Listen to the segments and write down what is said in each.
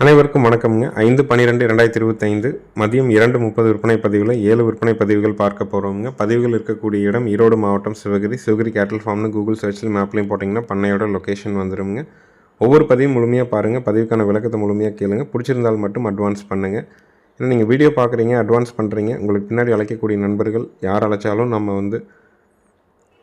அனைவருக்கும் வணக்கம்ங்க. ஐந்து பன்னிரெண்டு ரெண்டாயிரத்தி இருபத்தைந்து மதியம் இரண்டு முப்பது விற்பனை பதிவில் ஏழு விற்பனை பதிவுகள் பார்க்க போகிறோங்க பதிவுகள் இருக்கக்கூடிய இடம் ஈரோடு மாவட்டம் சிவகிரி. சிவகிரி கேட்டல் ஃபார்ம்னு கூகுள் சர்ச்சில் மேப்லையும் போட்டிங்கன்னா பண்ணையோட லொக்கேஷன் வந்துடுங்க ஒவ்வொரு பதிவும் முழுமையாக பாருங்கள் பதிவுக்கான விளக்கத்தை முழுமையாக கேளுங்க. பிடிச்சிருந்தால் மட்டும் அட்வான்ஸ் பண்ணுங்கள் ஏன்னா நீங்கள் வீடியோ பார்க்குறீங்க அட்வான்ஸ் பண்ணுறீங்க உங்களுக்கு பின்னாடி அழைக்கக்கூடிய நண்பர்கள் யார் அழைச்சாலும் நம்ம வந்து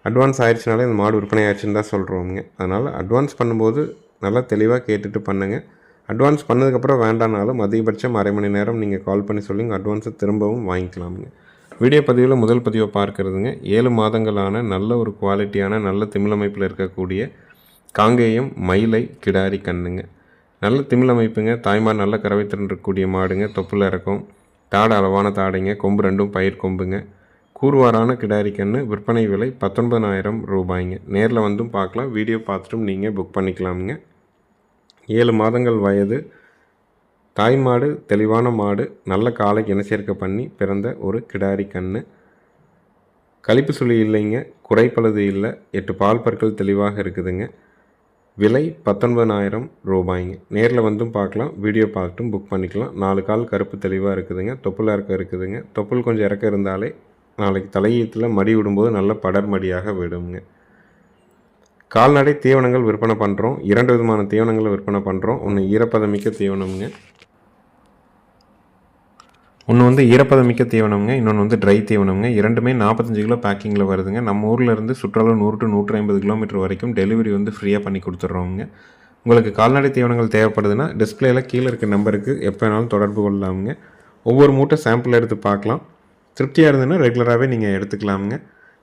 அட்வான்ஸ் ஆயிடுச்சுனாலே இந்த மாடு விற்பனை ஆயிடுச்சுன்னு தான் சொல்கிறோங்க அதனால் அட்வான்ஸ் பண்ணும்போது நல்லா தெளிவாக கேட்டுட்டு பண்ணுங்கள் அட்வான்ஸ் பண்ணதுக்கப்புறம் வேண்டானாலும் அதிகபட்சம் அரை மணி நேரம் நீங்கள் கால் பண்ணி சொல்லுங்க. அட்வான்ஸை திரும்பவும் வாங்கிக்கலாமுங்க. வீடியோ பதிவில் முதல் பதிவை பார்க்குறதுங்க. ஏழு மாதங்களான நல்ல ஒரு குவாலிட்டியான நல்ல திமிழமைப்பில் இருக்கக்கூடிய காங்கேயம் மயிலை கிடாரி கண்ணுங்க. நல்ல திமிழமைப்புங்க. தாய்மார் நல்ல கறவைத்திறன் இருக்கக்கூடிய மாடுங்க. தொப்புல இறக்கும். தாடை அளவான தாடைங்க. கொம்பு ரெண்டும் பயிர் கொம்புங்க. கூர்வாரான கிடாரி கன்று விற்பனை விலை பத்தொன்பதாயிரம் ரூபாய்ங்க. நேரில் வந்தும் பார்க்கலாம். வீடியோ பார்த்துட்டும் நீங்கள் புக் பண்ணிக்கலாமுங்க. ஏழு மாதங்கள் வயது தாய் மாடு தெளிவான மாடு நல்ல காலைக்கு இனச்சேர்க்கை பண்ணி பிறந்த ஒரு கிடாரி கன்று கழிப்பு சுழி இல்லைங்க குறைப்பழுது இல்லை எட்டு பால் பற்கள் தெளிவாக இருக்குதுங்க. விலை பத்தொன்பதாயிரம் ரூபாய்ங்க. நேரில் வந்தும் பார்க்கலாம் வீடியோ பார்த்துட்டும் புக் பண்ணிக்கலாம். நாலு கால் கருப்பு தெளிவாக இருக்குதுங்க தொப்புள் இறக்க இருக்குதுங்க. தொப்புள் கொஞ்சம் இறக்க இருந்தாலே நாளைக்கு தலையீத்தில் மடி விடும்போது நல்ல படர் மடியாக விடுங்க. கால்நடை தீவனங்கள் விற்பனை பண்ணுறோம் இரண்டு விதமான தீவனங்களை விற்பனை பண்ணுறோம் ஒன்று ஈரப்பதமிக்க தீவனம்ங்க. ஒன்று வந்து ஈரப்பதமிக்க தீவனம்ங்க. இன்னொன்று வந்து ட்ரை தீவனம்ங்க. இரண்டுமே நாற்பத்தஞ்சு கிலோ பேக்கிங்கில் வருதுங்க. நம்ம ஊரில் இருந்து நூறு டு நூற்றி ஐம்பது கிலோமீட்டர் வரைக்கும் டெலிவரி வந்து ஃப்ரீயாக பண்ணி கொடுத்துட்றோங்க உங்களுக்கு கால்நடை தீவனங்கள் தேவைப்படுதுன்னா டிஸ்பிளேயில் கீழே இருக்க நம்பருக்கு எப்போ வேணாலும் தொடர்பு கொள்ளலாமுங்க. ஒவ்வொரு மூட்டை சாம்பிள் எடுத்து பார்க்கலாம். திருப்தியாக இருந்ததுன்னா ரெகுலராகவே நீங்கள் எடுத்துக்கலாமுங்க.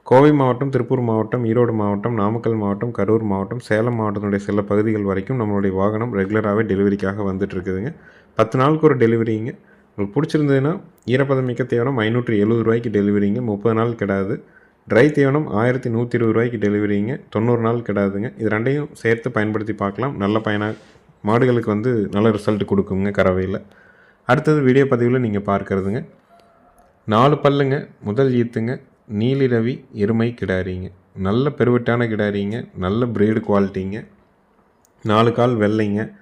கோவை மாவட்டம் திருப்பூர் மாவட்டம் ஈரோடு மாவட்டம் நாமக்கல் மாவட்டம் கரூர் மாவட்டம் சேலம் மாவட்டத்தினுடைய சில பகுதிகள் வரைக்கும் நம்மளுடைய வாகனம் ரெகுலராகவே டெலிவரிக்காக வந்துட்டுருக்குதுங்க. பத்து நாளுக்கு ஒரு டெலிவரிங்க. உங்களுக்கு பிடிச்சிருந்ததுன்னா ஈரப்பதம் மிக்க தீவனம் ஐநூற்றி எழுபது ரூபாய்க்கு டெலிவரிங்க. முப்பது நாள் கிடாது. ட்ரை தீவனம் ஆயிரத்தி நூற்றி இருபது ரூபாய்க்கு டெலிவரிங்க. தொண்ணூறு நாள் கிடாதுங்க. இது ரெண்டையும் சேர்த்து பயன்படுத்தி பார்க்கலாம். நல்ல பயனாக மாடுகளுக்கு வந்து நல்ல ரிசல்ட் கொடுக்குங்க கறவையில். அடுத்தது வீடியோ பதிவில் நீங்கள் பார்க்குறதுங்க. நாலு பல்லுங்க. முதல் ஈத்துங்க. நீலி ரவி எருமை கிடாரிங்க. நல்ல பெருவட்டான கிடாரிங்க. நல்ல பிரீடு குவாலிட்டிங்க நாலு கால் வெள்ளைங்க.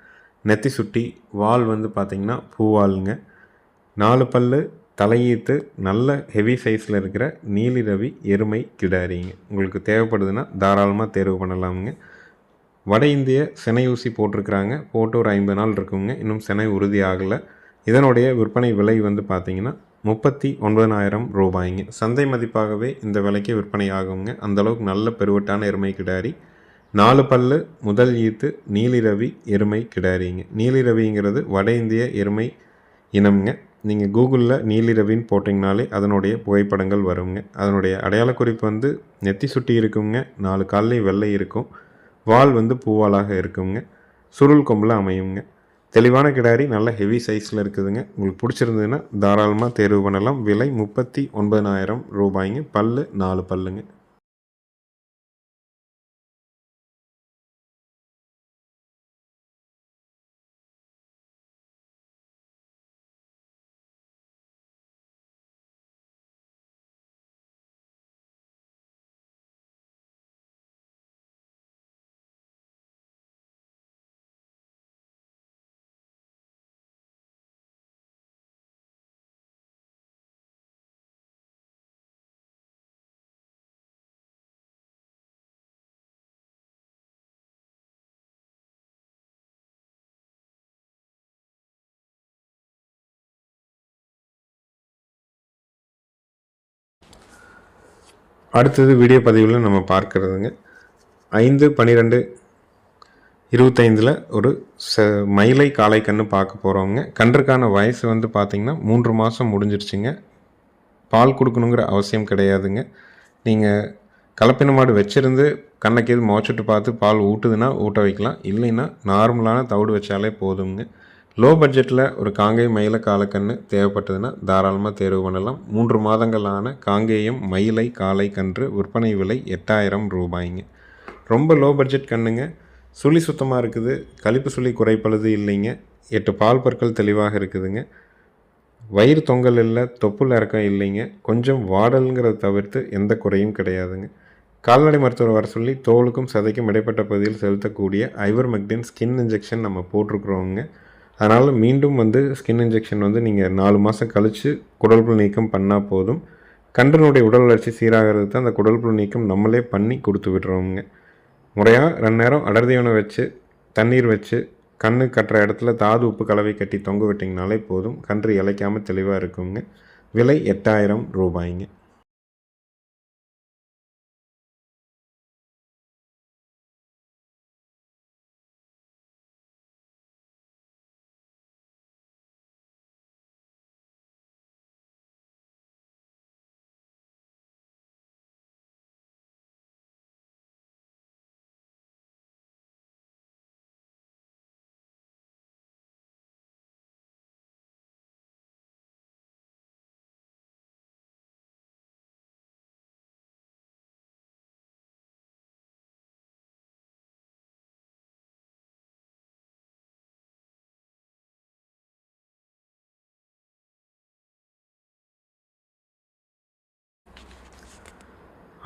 நெத்தி சுட்டி வால் வந்து பார்த்திங்கன்னா பூவாலுங்க. நாலு பல்லு தலையீத்து நல்ல ஹெவி சைஸில் இருக்கிற நீலி ரவி எருமை கிடாரிங்க. உங்களுக்கு தேவைப்படுதுன்னா தாராளமாக தேர்வு பண்ணலாமுங்க. வட இந்திய சினை ஊசி போட்டிருக்கிறாங்க. போட்டு ஒரு ஐம்பது நாள் இருக்குங்க. இன்னும் சினை உறுதி ஆகலை. இதனுடைய விற்பனை விலை வந்து பார்த்திங்கன்னா முப்பத்தி ஒன்பதனாயிரம் ரூபாய்ங்க. சந்தை மதிப்பாகவே இந்த விலைக்கு விற்பனை ஆகுங்க அந்தளவுக்கு நல்ல பெருவட்டான எருமை கிடாரி. நாலு பல்லு முதல் ஈத்து நீலிரவி எருமை கிடாரிங்க. நீலிரவிங்கிறது வட இந்திய எருமை இனம்ங்க. நீங்கள் கூகுளில் நீலிரவின்னு போட்டிங்கனாலே அதனுடைய புகைப்படங்கள் வருங்க. அதனுடைய அடையாள குறிப்பு வந்து நெத்தி சுட்டி இருக்குங்க. நாலு கால்லையும் வெள்ளை இருக்கும். வால் வந்து பூவாலாக இருக்குங்க. சுருள் கொம்பில் அமையுங்க. தெளிவான கிடாரி நல்ல ஹெவி சைஸில் இருக்குதுங்க. உங்களுக்கு பிடிச்சிருந்ததுன்னா தாராளமாக தேர்வு பண்ணலாம். விலை முப்பத்தி ஒன்பதனாயிரம் ரூபாய்ங்க. பல்லு நாலு பல்லுங்க. அடுத்தது வீடியோ பதிவில் நம்ம பார்க்குறதுங்க. ஐந்து பன்னிரெண்டு இருபத்தைந்தில் ஒரு ச மயிலை காளை கன்று பார்க்க போகிறவங்க கன்றுக்கான வயசு வந்து பார்த்திங்கன்னா மூன்று மாதம் முடிஞ்சிருச்சுங்க. பால் கொடுக்கணுங்கிற அவசியம் கிடையாதுங்க. நீங்கள் கலப்பின மாடு வச்சுருந்து கண்ணைக்கு எது மோச்சிட்டு பார்த்து பால் ஊட்டுதுன்னா ஊட்ட வைக்கலாம். இல்லைன்னா நார்மலான தவிடு வச்சாலே போதுங்க லோ பட்ஜெட்டில் ஒரு காங்கேயம் மயில காலக்கன்று தேவைப்பட்டதுன்னா தாராளமாக தேர்வு பண்ணலாம். மூன்று மாதங்களான காங்கேயம் மயிலை காலை கன்று விற்பனை விலை எட்டாயிரம் ரூபாய்ங்க. ரொம்ப லோ பட்ஜெட் கண்ணுங்க. சுழி சுத்தமாக இருக்குது. கழிப்பு சுழி குறைப்பழுது இல்லைங்க. எட்டு பால் பற்கள் தெளிவாக இருக்குதுங்க. வயிறு தொங்கல் இல்லை தொப்புள் இறக்கம் இல்லைங்க. கொஞ்சம் வாடல்ங்கிறத தவிர்த்து எந்த குறையும் கிடையாதுங்க. கால்நடை மருத்துவர் வர சொல்லி தோலுக்கும் சதைக்கும் இடைப்பட்ட பகுதியில் செலுத்தக்கூடிய ஐவர் மெக்டின் ஸ்கின் இன்ஜெக்ஷன் நம்ம போட்டிருக்கிறோங்க. அதனால் மீண்டும் வந்து ஸ்கின் இன்ஜெக்ஷன் வந்து நீங்கள் நாலு மாதம் கழித்து குடல்புழு நீக்கம் பண்ணால் போதும். கன்றனுடைய உடல் வளர்ச்சி சீராகிறது தான் அந்த குடல்புழு நீக்கம் நம்மளே பண்ணி கொடுத்து விடுறோங்க முறையாக ரெண்டு நேரம் அடர்தீவனை வச்சு தண்ணீர் வச்சு கண்ணு கட்டுற இடத்துல தாது உப்பு கலவை கட்டி தொங்க விட்டிங்கனாலே போதும். கன்று இழைக்காமல் தெளிவாக இருக்குங்க. விலை எட்டாயிரம் ரூபாய்ங்க.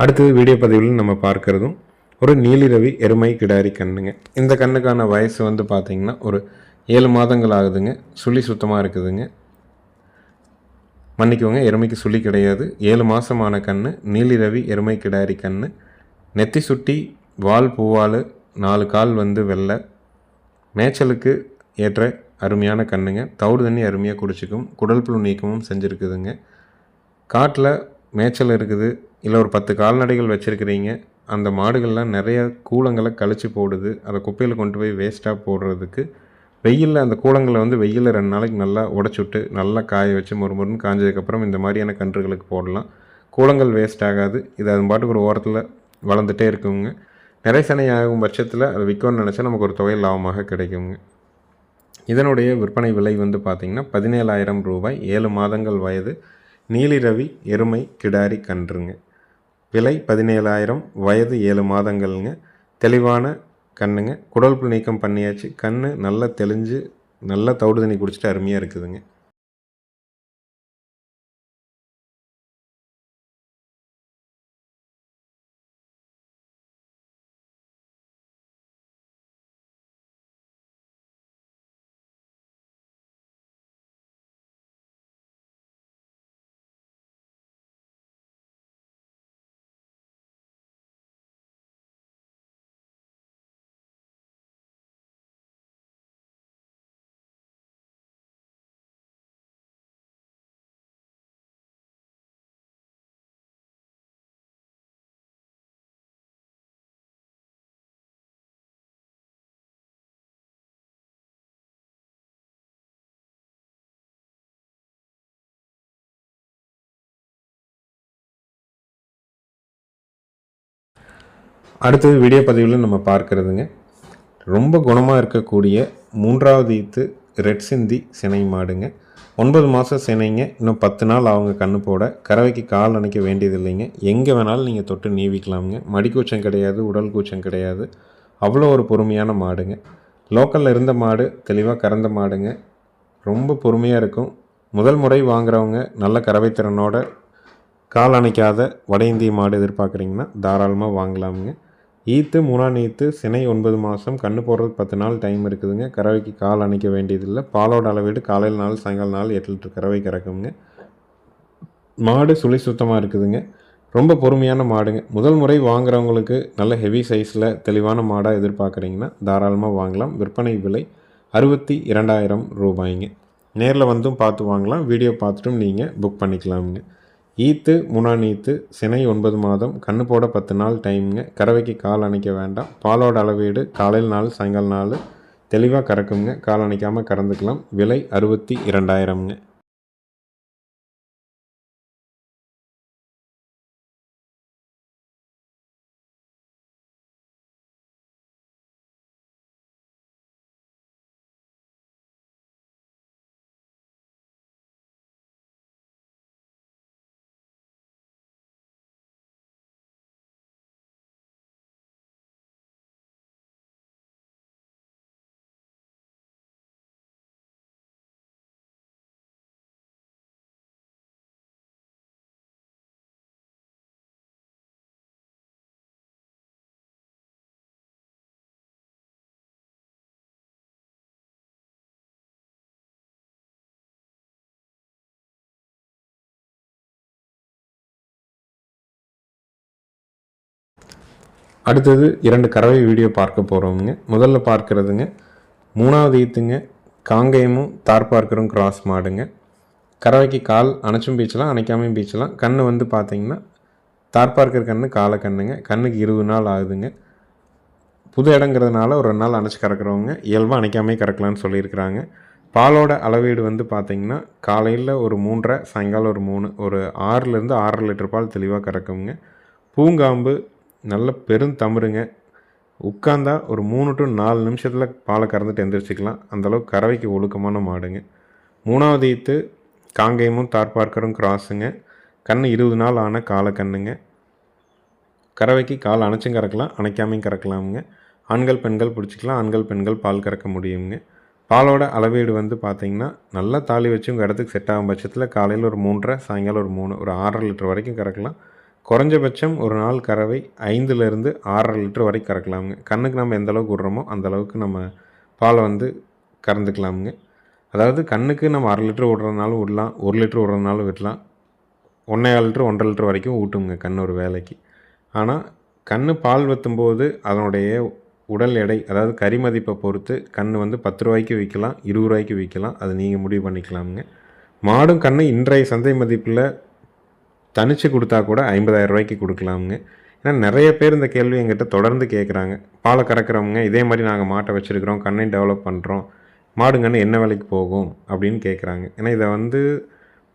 அடுத்தது வீடியோ பதிவில் நம்ம பார்க்குறதும் ஒரு நீலிரவி எருமை கிடாரி கண்ணுங்க. இந்த கண்ணுக்கான வயசு வந்து பார்த்திங்கன்னா ஒரு ஏழு மாதங்கள் ஆகுதுங்க. சுழி சுத்தமாக இருக்குதுங்க. மன்னிக்கோங்க எருமைக்கு சுழி கிடையாது. ஏழு மாதமான கன்று நீலிரவி எருமை கிடாரி கன்று நெத்தி சுட்டி வால் பூவால் நாலு கால் வந்து வெள்ளை. மேய்ச்சலுக்கு ஏற்ற அருமையான கண்ணுங்க. தவிடு தண்ணி அருமையாக குடிச்சிக்கும் குடல் புழு நீக்கமும் செஞ்சுருக்குதுங்க. காட்டில் மேய்ச்சல் இருக்குது. இல்லை ஒரு பத்து கால்நடைகள் வச்சுருக்கிறீங்க. அந்த மாடுகள்லாம் நிறைய கூலங்களை கழிச்சு போடுது. அதை குப்பையில் கொண்டு போய் வேஸ்ட்டாக போடுறதுக்கு. வெயிலில் அந்த கூலங்களை வந்து வெயிலில் ரெண்டு நாளைக்கு நல்லா உடச்சுட்டு நல்லா காய வச்சு மொறு மொறுன்னு காஞ்சதுக்கப்புறம் இந்த மாதிரியான கன்றுகளுக்கு போடலாம். கூலங்கள் வேஸ்ட் ஆகாது. இது அது பாட்டுக்கு ஒரு ஓரத்தில் வளர்ந்துட்டே இருக்குங்க. நிறைய சனை ஆகும் பட்சத்தில் அதை விற்கணும்னு நினச்சா நமக்கு ஒரு தொகை லாபமாக கிடைக்குங்க. இதனுடைய விற்பனை விலை வந்து பார்த்திங்கன்னா பதினேழாயிரம் ரூபாய். ஏழு மாதங்கள் வயது. நீலிரவி எருமை கிடாரி கன்றுங்க. விலை பதினேழாயிரம் வயது ஏழு மாதங்கள்ங்க. தெளிவான கண்ணுங்க. குடல் புல் நீக்கம் பண்ணியாச்சு. கண் நல்லா தெளிஞ்சு நல்லா தவிடு தண்ணி குடிச்சிட்டு அருமையாக இருக்குதுங்க. அடுத்தது வீடியோ பதிவில் நம்ம பார்க்குறதுங்க. ரொம்ப குணமாக இருக்கக்கூடிய மூன்றாவது ஈத்து ரெட் சிந்தி சினை மாடுங்க. ஒன்பது மாதம் சினைங்க. இன்னும் பத்து நாள் அவங்க கண்ணு போட. கறவைக்கு கால் அணைக்க வேண்டியது இல்லைங்க எங்கே வேணாலும் நீங்கள் தொட்டு நீவிக்கலாமுங்க. மடிக்கூச்சம் கிடையாது உடல் கூச்சம் கிடையாது. அவ்வளோ ஒரு பொறுமையான மாடுங்க. லோக்கலில் இருந்த மாடு தெளிவாக கறந்த மாடுங்க. ரொம்ப பொறுமையாக இருக்கும். முதல் முறை வாங்குறவங்க நல்ல கறவை திறனோட கால் அணைக்காத வட இந்திய மாடு எதிர்பார்க்குறீங்கன்னா தாராளமாக வாங்கலாமுங்க. ஈத்து மூணாம் ஈத்து சினை ஒன்பது மாதம் கன்று போடுறதுக்கு பத்து நாள் டைம் இருக்குதுங்க. கறவைக்கு கால் அணைக்க வேண்டியதில்லை. பாலோட அளவீடு காலையில் நாள் சாயங்காலம் நாள் எட்டு லிட்டர் கறவை கறக்குங்க. மாடு சுழி சுத்தமாக இருக்குதுங்க. ரொம்ப பொறுமையான மாடுங்க. முதல் முறை வாங்குறவங்களுக்கு நல்ல ஹெவி சைஸில் தெளிவான மாடாக எதிர்பார்க்குறீங்கன்னா தாராளமாக வாங்கலாம். விற்பனை விலை அறுபத்தி இரண்டாயிரம் ரூபாய்ங்க. நேரில் வந்தும் பார்த்து வாங்கலாம். வீடியோ பார்த்துட்டும் நீங்கள் புக் பண்ணிக்கலாமுங்க. ஈத்து முனான் ஈத்து சினை ஒன்பது மாதம் கண்ணு போட பத்து நாள் டைமுங்க. கறவைக்கு கால் அணைக்க வேண்டாம். பாலோட அளவீடு காலையில் நாள் சாயங்காலம் நாள் தெளிவாக கறக்குங்க. கால் அணைக்காமல் கறந்துக்கலாம். விலை அறுபத்தி இரண்டாயிரம்ங்க. அடுத்தது இரண்டு கறவை வீடியோ பார்க்க போகிறோமுங்க முதல்ல பார்க்குறதுங்க மூணாவது ஈத்துங்க காங்கேயமும் தார் பார்க்கரும் கிராஸ் மாடுங்க. கறவைக்கு கால் அணைச்சும் பீச்சலாம் அணைக்காமையும் பீச்சலாம். கண்ணு வந்து பார்த்தீங்கன்னா தார் பார்க்கர் கண்ணு காலை கண்ணுங்க. கண்ணுக்கு இருபது நாள் ஆகுதுங்க. புது இடங்கிறதுனால ஒரு ரெண்டு நாள் அணைச்சி கறக்குறவங்க இயல்பாக அணைக்காமே கறக்கலான்னு சொல்லியிருக்கிறாங்க. பாலோட அளவீடு வந்து பார்த்திங்கன்னா காலையில் ஒரு மூன்றரை சாயங்காலம் ஒரு மூணு ஒரு ஆறுலேருந்து ஆறரை லிட்டர் பால் தெளிவாக கறக்குங்க. பூங்காம்பு நல்ல பெருந்தமிருங்க உட்காந்தா ஒரு மூணு டு நாலு நிமிஷத்தில் பாலை கறந்துட்டு எந்திரிச்சிக்கலாம். அந்தளவுக்கு கறவைக்கு ஒழுக்கமான மாடுங்க. மூணாவது ஈத்து காங்கேயமும் தார்பார்க்கரும் கிராஸுங்க. கண் இருபது நாள் ஆன காலை கண்ணுங்க. கறவைக்கு கால் அணைச்சும் கறக்கலாம் அணைக்காமையும் கறக்கலாமுங்க. ஆண்கள் பெண்கள் பிடிச்சிக்கலாம் ஆண்கள் பெண்கள் பால் கறக்க முடியுங்க பாலோட அளவீடு வந்து பார்த்திங்கன்னா நல்லா தாலி வச்சு உங்கள் இடத்துக்கு செட் ஆகும் பட்சத்தில் காலையில் ஒரு மூன்றரை சாயங்காலம் ஒரு மூணு ஒரு ஆறரை லிட்டர் வரைக்கும் கறக்கலாம். குறைஞ்சபட்சம் ஒரு நாள் கறவை ஐந்துலேருந்து ஆறரை லிட்டர் வரைக்கும் கறக்கலாமுங்க. கண்ணுக்கு நம்ம எந்த அளவுக்கு விட்றோமோ அந்த அளவுக்கு நம்ம பாலை வந்து கறந்துக்கலாமுங்க. அதாவது கண்ணுக்கு நம்ம அரை லிட்டர் விட்றதுனாலும் விடலாம் ஒரு லிட்டர் விட்றதுனாலும் விடலாம். ஒன்றே லிட்டர் ஒன்றரை லிட்டர் வரைக்கும் ஊட்டுங்க கண் ஒரு வேலைக்கு. ஆனால் கண் பால் வத்தும்போது அதனுடைய உடல் எடை அதாவது கறி மதிப்பை பொறுத்து கண் வந்து பத்து ரூபாய்க்கு விற்கலாம் இருபது ரூபாய்க்கு விற்கலாம் அது நீங்கள் முடிவு பண்ணிக்கலாமுங்க. மாடும் கண்ணு இன்றைய சந்தை மதிப்பில் தனித்து கொடுத்தா கூட ஐம்பதாயிரம் ரூபாய்க்கு கொடுக்கலாமுங்க. ஏன்னா நிறைய பேர் இந்த கேள்வி எங்கிட்ட தொடர்ந்து கேட்குறாங்க பாலை கறக்கிறவங்க இதே மாதிரி நாங்கள் மாட்டை வச்சுருக்கிறோம் கண்ணை டெவலப் பண்ணுறோம் மாடுங்கன்னு என்ன விலைக்கு போகும் அப்படின்னு கேட்குறாங்க ஏன்னா இதை வந்து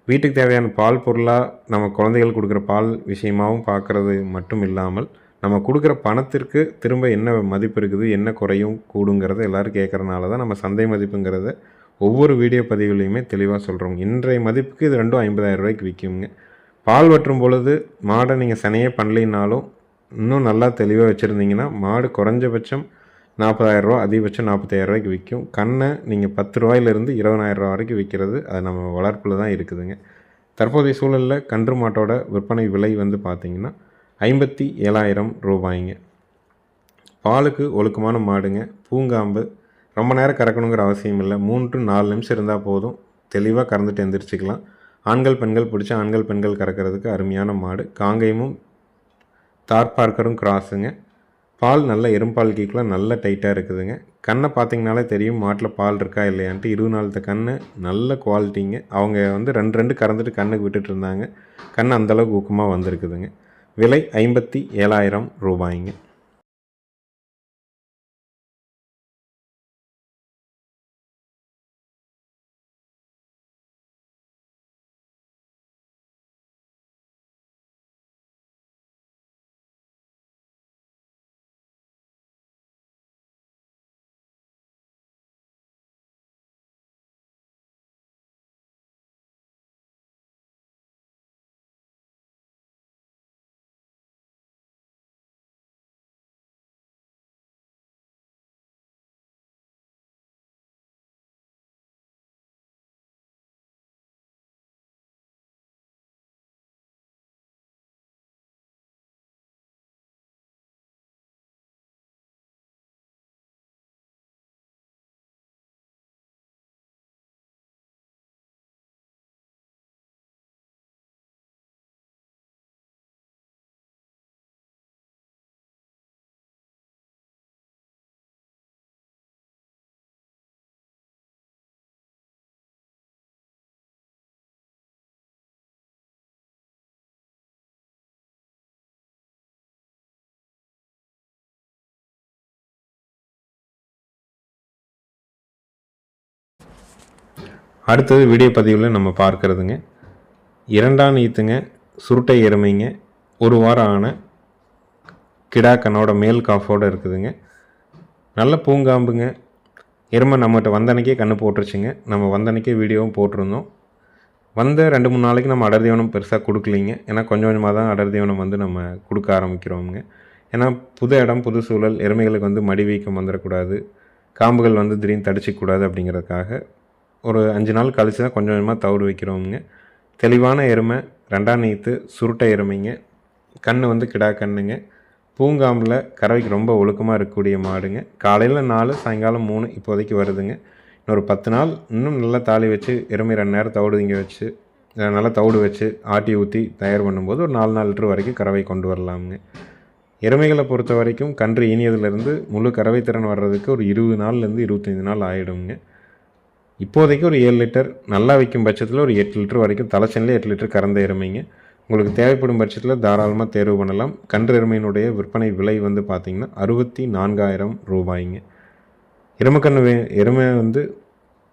வீட்டுக்கு தேவையான பால் பொருளாக நம்ம குழந்தைகள் கொடுக்குற பால் விஷயமாகவும் பார்க்குறது மட்டும் இல்லாமல் நம்ம கொடுக்குற பணத்திற்கு திரும்ப என்ன மதிப்பு இருக்குது என்ன குறையும் கூடுங்கிறத எல்லோரும் கேட்குறனால தான் நம்ம சந்தை மதிப்புங்கிறத ஒவ்வொரு வீடியோ பதிவுலையுமே தெளிவாக சொல்கிறோம் இன்றைய மதிப்புக்கு இது ரெண்டும் ஐம்பதாயிரம் ரூபாய்க்கு விற்குங்க பால் வற்றும் பொழுது மாடை நீங்கள் சனையே பண்ணலைனாலும் இன்னும் நல்லா தெளிவாக வச்சுருந்தீங்கன்னா மாடு குறைஞ்சபட்சம் நாற்பதாயிரரூவா அதிகபட்சம் நாற்பத்தாயிரரூவாய்க்கு விற்கும். கண்ணை நீங்கள் பத்து ரூபாயிலிருந்து இருபதாயிரரூவா வரைக்கும் விற்கிறது. அது நம்ம வளர்ப்பில் தான் இருக்குதுங்க. தற்போதைய சூழலில் கன்று மாட்டோட விற்பனை விலை வந்து பார்த்திங்கன்னா ஐம்பத்தி ஏழாயிரம் ரூபாய்ங்க. பாலுக்கு ஒழுக்கமான மாடுங்க. பூங்காம்பு. ரொம்ப நேரம் கறக்கணுங்கிற அவசியம் இல்லை. மூன்று நாலு நிமிஷம் இருந்தால் போதும். தெளிவாக கறந்துட்டு எந்திரிச்சிக்கலாம். ஆண்கள் பெண்கள் பிடிச்ச ஆண்கள் பெண்கள் கறக்கிறதுக்கு அருமையான மாடு. காங்கேயமும் தார்பார்க்கரும் கிராஸுங்க. பால் நல்ல எறும்பால் கீக்கெலாம் நல்ல டைட்டாக இருக்குதுங்க. கண்ணை பார்த்தீங்கனாலே தெரியும் மாட்டில் பால் இருக்கா இல்லையான்ட்டு. இருபது நாளத்த கண் நல்ல குவாலிட்டிங்க. அவங்க வந்து ரெண்டு ரெண்டு கறந்துட்டு கண்ணுக்கு விட்டுட்டு இருந்தாங்க. கண் அந்தளவுக்கு ஊக்கமாக வந்திருக்குதுங்க. விலை ஐம்பத்தி ஏழாயிரம் ரூபாய்ங்க. அடுத்தது வீடியோ பதிவில் நம்ம பார்க்குறதுங்க. இரண்டாம் நீத்துங்க சுருட்டை எருமைங்க. ஒரு வாரம் ஆன கிடாக்கனோட மேல் காஃபோடு இருக்குதுங்க. நல்ல பூங்காம்புங்க. எருமை நம்மகிட்ட வந்தனைக்கே கண்ணு போட்டுருச்சுங்க. நம்ம வந்தனைக்கே வீடியோவும் போட்டிருந்தோம். வந்த ரெண்டு மூணு நாளைக்கு நம்ம அடர் தீவனம் பெருசாக கொடுக்கலிங்க. ஏன்னா கொஞ்சம் கொஞ்சமாக தான் அடர் தீவனம் வந்து நம்ம கொடுக்க ஆரம்பிக்கிறோமுங்க. ஏன்னா புது இடம் புது சூழல் எருமைகளுக்கு வந்து மடி வீக்கம் வந்துடக்கூடாது. காம்புகள் வந்து திடீர்னு தடிச்சிக்கூடாது அப்படிங்கிறதுக்காக ஒரு அஞ்சு நாள் கழித்து தான் கொஞ்சம் கொஞ்சமாக தவிடு வைக்கிறோமுங்க. தெளிவான எருமை ரெண்டாம் நீத்து சுருட்டை எருமைங்க. கண் வந்து கிடா கண்ணுங்க. பூங்காம்பில் கறவைக்கு ரொம்ப ஒழுக்கமாக இருக்கக்கூடிய மாடுங்க. காலையில் நாலு சாயங்காலம் மூணு இப்போதைக்கு வருதுங்க. இன்னொரு பத்து நாள் இன்னும் நல்லா தாலி வச்சு எருமை ரெண்டு நேரம் தவிடு இங்கே வச்சு நல்லா தவிடு வச்சு ஆட்டி ஊற்றி தயார் பண்ணும்போது ஒரு நாலு நாலு லிட்டர் வரைக்கும் கறவை கொண்டு வரலாமுங்க. எருமைகளை பொறுத்த வரைக்கும் கன்று ஈனியதுலேருந்து முழு கறவை திறன் வர்றதுக்கு ஒரு இருபது நாள்லேருந்து இருபத்தைந்து நாள் ஆகிடுங்க இப்போதைக்கு ஒரு ஏழு லிட்டர் நல்லா வைக்கும் பட்சத்தில் ஒரு எட்டு லிட்டர் வரைக்கும் தலைச்சனில் எட்டு லிட்டர் கறந்த எருமைங்க. உங்களுக்கு தேவைப்படும் பட்சத்தில் தாராளமாக தேர்வு பண்ணலாம். கன்று எருமையினுடைய விற்பனை விலை வந்து பார்த்திங்கன்னா அறுபத்தி நான்காயிரம் ரூபாய்ங்க. எருமக்கன்று வே எருமை வந்து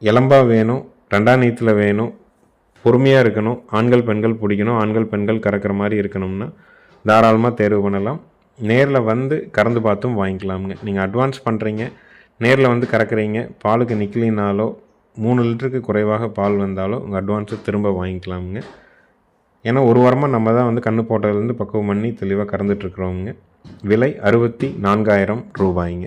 இளம்பா வேணும் ரெண்டாம் நீத்தில் வேணும் பொறுமையாக இருக்கணும் ஆண்கள் பெண்கள் பிடிக்கணும் ஆண்கள் பெண்கள் கறக்கிற மாதிரி இருக்கணும்னா தாராளமாக தேர்வு பண்ணலாம். நேரில் வந்து கறந்து பார்த்தும் வாங்கிக்கலாமுங்க. நீங்கள் அட்வான்ஸ் பண்ணுறீங்க நேரில் வந்து கறக்குறீங்க பாலுக்கு நிற்கலினாலோ மூணு லிட்டருக்கு குறைவாக பால் வந்தாலும் உங்கள் அட்வான்ஸை திரும்ப வாங்கிக்கலாமுங்க. ஏன்னா ஒரு வாரமாக நம்ம தான் வந்து கண்ணு போட்டதுலேருந்து பக்குவம் பண்ணி தெளிவாக கறந்துட்டுருக்குறோமுங்க விலை அறுபத்தி நான்காயிரம் ரூபாய்ங்க.